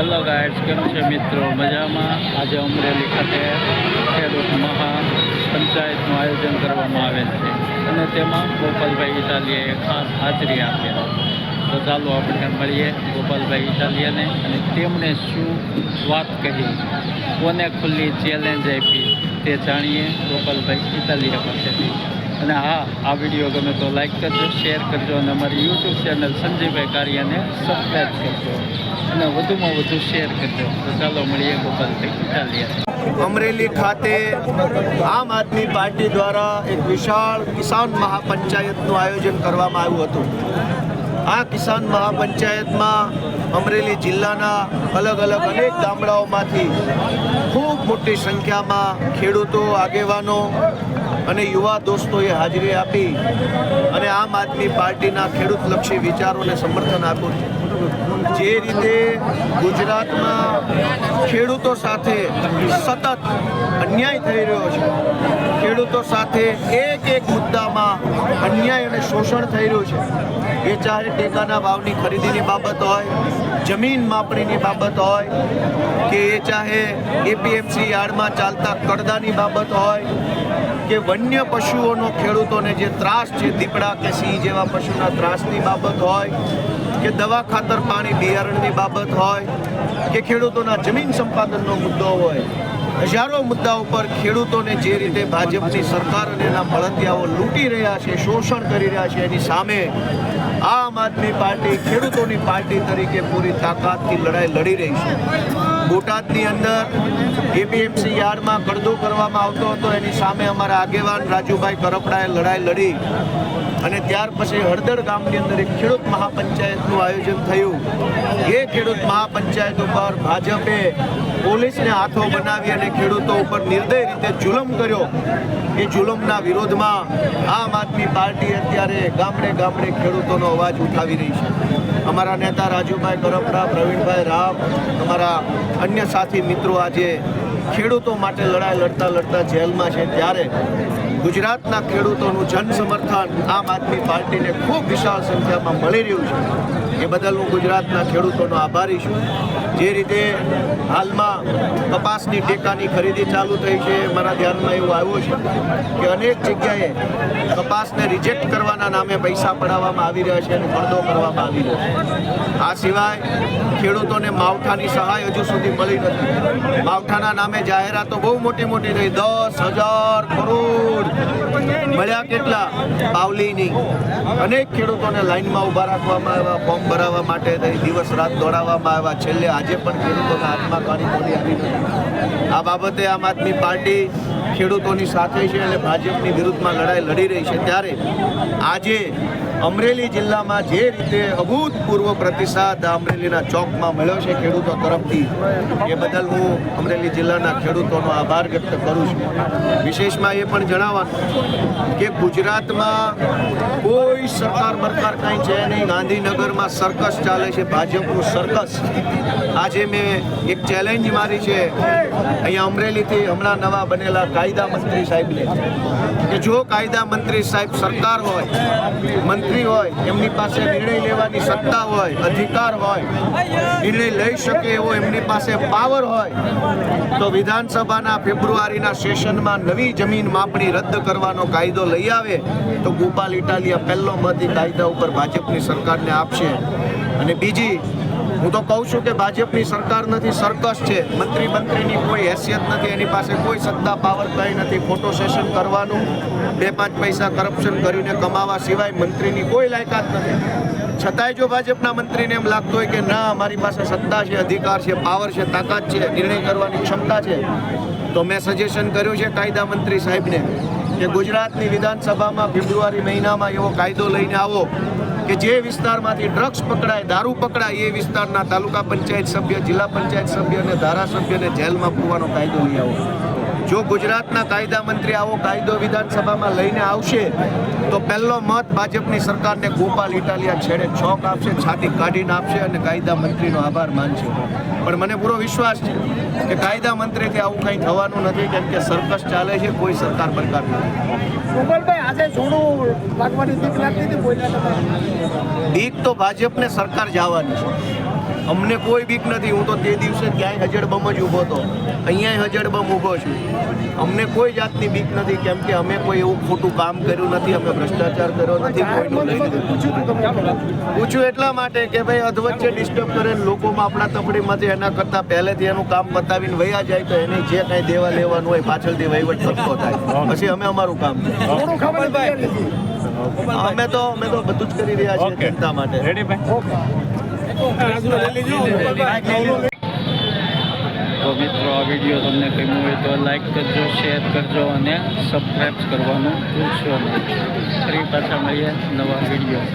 Hello guides કેમ છે મિત્રો? મજામાં? આજે અમરેલી ખાતે ખેડૂત મહા પંચાયતનું આયોજન કરવામાં આવેલ છે. અને તેમાં ગોપાલભાઈ ઇટાલિયાએ ખાસ હાજરી આપેલ. તો ચાલો આપણે મળીએ ગોપાલભાઈ ઇટાલિયાને અને તેમણે શું વાત કહી કોને ખુલ્લી ચેલેન્જ આપી? તે જાણીએ ગોપાલભાઈ ઇટાલિયા પાસેથી. અને હા આ વીડિયો ગમે તો લાઈક કરજો શેર કરજો અને અમારી યુટ્યુબ ચેનલ સંજયભાઈ કારિયાને સબસ્ક્રાઈબ કરજો અને વધુમાં વધુ શેર કરજો. તો ચાલો મળીએ ગોપાલભાઈ ઇટાલિયા. અમરેલી ખાતે આમ આદમી પાર્ટી દ્વારા એક વિશાળ કિસાન મહાપંચાયતનું આયોજન કરવામાં આવ્યું હતું. આ કિસાન મહાપંચાયતમાં અમરેલી જિલ્લાના અલગ અલગ અનેક ગામડાઓમાંથી ખૂબ મોટી સંખ્યામાં ખેડૂતો, આગેવાનો અને યુવા દોસ્તોએ હાજરી આપી અને આમ આદમી પાર્ટીના ખેડૂતલક્ષી વિચારોને સમર્થન આપ્યું. જે રીતે ગુજરાતમાં ખેડૂતો સાથે સતત અન્યાય થઈ રહ્યો છે, ખેડૂતો સાથે એક એક મુદ્દામાં અન્યાય અને શોષણ થઈ રહ્યું છે. એ ચાહે ટેકાના ભાવની ખરીદીની બાબત હોય, જમીન માપણીની બાબત હોય, કે એ ચાહે એપીએમસી યાર્ડમાં ચાલતા કડદાની બાબત હોય કે વન્ય પશુઓનો ખેડૂતોને જે ત્રાસ છે, દીપડા કે સિંહ જેવા પશુના ત્રાસની બાબત હોય, કે દવા ખાતર પાણી બિયારણની બાબત હોય, કે ખેડૂતોના જમીન સંપાદનનો મુદ્દો હોય, હજારો મુદ્દા ઉપર ખેડૂતોને જે રીતે ભાજપની સરકાર અને એના મળતિયાઓ લૂંટી રહ્યા છે, શોષણ કરી રહ્યા છે, એની સામે આમ આદમી પાર્ટી ખેડૂતોની પાર્ટી તરીકે પૂરી તાકાતથી લડાઈ લડી રહી છે. બોટાદની અંદર એપીએમસી યાર્ડમાં કરડો કરવામાં આવતો હતો. એની સામે અમારા આગેવાન રાજુભાઈ કરપડાએ લડાઈ લડી. અને ત્યાર પછી હળદળ ગામની અંદર એક ખેડૂત મહાપંચાયતનું આયોજન થયું. એ ખેડૂત મહાપંચાયત ઉપર ભાજપે પોલીસને હાથો બનાવી અને ખેડૂતો ઉપર નિર્દય રીતે જુલમ કર્યો. એ જુલમના વિરોધમાં આમ આદમી પાર્ટી અત્યારે ગામડે ગામડે ખેડૂતોનો અવાજ ઉઠાવી રહી છે. અમારા નેતા રાજુભાઈ કરપડા પ્રવીણભાઈ રામ, અમારા અન્ય સાથી મિત્રો આજે ખેડૂતો માટે લડાઈ લડતા લડતા જેલમાં છે. ત્યારે ગુજરાતના ખેડૂતોનું જન સમર્થન આમ આદમી પાર્ટીને ખૂબ વિશાળ સંખ્યામાં મળી રહ્યું છે. એ બદલ હું ગુજરાતના ખેડૂતોનો આભારી છું. જે રીતે હાલમાં કપાસની ટેકાની ખરીદી ચાલુ થઈ છે, મારા ધ્યાનમાં એવું આવ્યું છે કે અનેક જગ્યાએ કપાસને રિજેક્ટ કરવાના નામે પૈસા પડાવવામાં આવી રહ્યા છે અને પડદો કરવામાં આવી રહ્યો છે. આ સિવાય ખેડૂતોને માવઠાની સહાય હજુ સુધી મળી નથી. માવઠાના નામે જાહેરાતો બહુ મોટી મોટી થઈ. દસ હજાર કરોડ મળ્યા કેટલા પાવલીની અનેક ખેડૂતોને લાઇનમાં ઊભા રાખવામાં આવ્યા, ફોર્મ ભરાવવા માટે દિવસ રાત દોડાવવામાં આવ્યા. છેલ્લે આજે પણ ખેડૂતોના હાથમાં પાણી બોલી આવી આ બાબતે આમ આદમી પાર્ટી ખેડૂતોની સાથે છે અને ભાજપની વિરુદ્ધમાં લડાઈ લડી રહી છે. ત્યારે આજે અમરેલી જિલ્લામાં જે રીતે અભૂતપૂર્વ પ્રતિસાદ અમરેલીના ચોકમાં મળ્યો છે ખેડૂતો તરફથી, એ બદલ હું અમરેલી જિલ્લાના ખેડૂતોનો આભાર વ્યક્ત કરું છું. વિશેષમાં એ પણ જણાવવાનું કે ગુજરાતમાં કોઈ સરકાર બરકાર કાંઈ છે નહીં. ગાંધીનગરમાં સર્કસ ચાલે છે, ભાજપનું સર્કસ. આજે મેં એક ચેલેન્જ મારી છે. અહીંયા અમરેલીથી હમણાં નવા બનેલા કાયદા મંત્રી સાહેબને. કે જો કાયદા મંત્રી સાહેબ સરકાર હોય, મંત્રી હોય, એમની પાસે નિર્ણય લેવાની સત્તા હોય, અધિકાર હોય, નિર્ણય લઈ શકે એવો એમની પાસે પાવર હોય, તો વિધાનસભાના ફેબ્રુઆરીના સેશનમાં નવી જમીન માપણી રદ કરવાનો કાયદો લઈ આવે, તો ગોપાલ ઇટાલિયા પહેલો મત એ કાયદા ઉપર ભાજપની સરકારને આપશે. અને બીજી હું તો કહું છું કે ભાજપની સરકાર નથી, સર્કસ છે. મંત્રી મંત્રીની કોઈ હેસિયત નથી, એની પાસે કોઈ સત્તા, પાવર કંઈ નથી. ફોટો સેશન કરવાનું, બે પાંચ પૈસા કરપ્શન કરીને કમાવા સિવાય મંત્રીની કોઈ લાયકાત નથી. છતાંય જો ભાજપના મંત્રીને એમ લાગતું હોય કે ના, મારી પાસે સત્તા છે, અધિકાર છે, પાવર છે, તાકાત છે, નિર્ણય કરવાની ક્ષમતા છે, તો મેં સજેશન કર્યું છે કાયદા મંત્રી સાહેબને કે ગુજરાતની વિધાનસભામાં ફેબ્રુઆરી મહિનામાં એવો કાયદો લઈને આવો. કે જે વિસ્તારમાંથી ડ્રગ્સ પકડાય, દારૂ પકડાય, એ વિસ્તારના તાલુકા પંચાયત સભ્ય, જિલ્લા પંચાયત સભ્ય અને ધારાસભ્યને જેલમાં પૂરવાનો કાયદો લઈ આવો. જો ગુજરાતના કાયદા મંત્રી આવો કાયદો વિધાનસભામાં લઈને આવશે તો પહેલો મત ભાજપની સરકારને ગોપાલ ઇટાલિયા છેડે છોક આપશે છાતી કાઢીને આપશે અને કાયદા મંત્રીનો આભાર માનશે. પણ મને પૂરો વિશ્વાસ છે કે કાયદા મંત્રીથી આવું કંઈ થવાનું નથી કેમ કે સર્કસ ચાલે છે કોઈ સરકાર બરકાર નથી. બીક તો ભાજપને સરકાર જવાની છે. અમને કોઈ બીક નથી હું તો તે દિવસે ક્યાંય હજડબમ જ ઊભો હતો. અહીંયા હજડબમ ઊભો છું. અમને કોઈ જાતની બીક નથી કેમ કે અમે કોઈ એવું ખોટું કામ કર્યું નથી અમે ભ્રષ્ટાચાર કર્યો નથી પૂછ્યું એટલા માટે કે ભાઈ અધવચ્ચે ડિસ્ટર્બ કરે ને લોકોમાં આપણા તપડીમાંથી એના કરતાં પહેલેથી એનું કામ પતાવીને વયા જાય તો એને જે કાંઈ દેવા લેવાનું હોય પાછળથી વહીવટ થતો થાય. પછી અમે અમારું કામ. અમે તો અમે તો બધું જ કરી રહ્યા છીએ ચિંતા માટે. તો મિત્રો, આ વીડિયો તમને ગમ્યો હોય તો લાઈક કરજો શેર કરજો અને સબસ્ક્રાઈબ કરવાનું ભૂલશો નહીં. ફરી પાછા મળીએ નવા વીડિયો